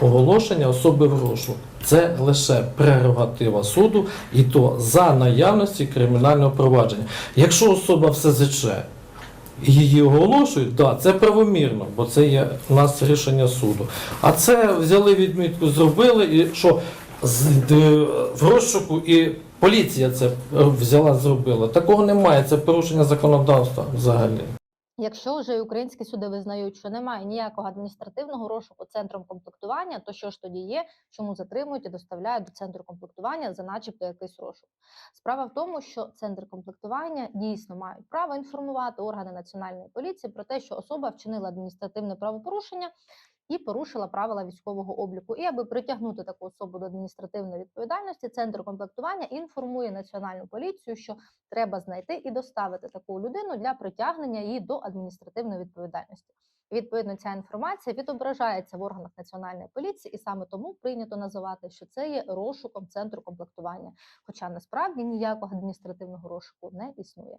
оголошення особи в розшук. Це лише прерогатива суду, і то за наявності кримінального провадження. Якщо особа в СЗЧ і її оголошують, да, це правомірно, бо це є у нас рішення суду. А це взяли відмітку, зробили, і що в розшуку і поліція це взяла, зробила. Такого немає, це порушення законодавства взагалі. Якщо вже українські суди визнають, що немає ніякого адміністративного розшуку центром комплектування, то що ж тоді є, чому затримують і доставляють до центру комплектування за начебто якийсь розшук? Справа в тому, що центр комплектування дійсно мають право інформувати органи національної поліції про те, що особа вчинила адміністративне правопорушення і порушила правила військового обліку. І аби притягнути таку особу до адміністративної відповідальності, центр комплектування інформує національну поліцію, що треба знайти і доставити таку людину для притягнення її до адміністративної відповідальності. Відповідно, ця інформація відображається в органах національної поліції, і саме тому прийнято називати, що це є розшуком центру комплектування. Хоча насправді ніякого адміністративного розшуку не існує.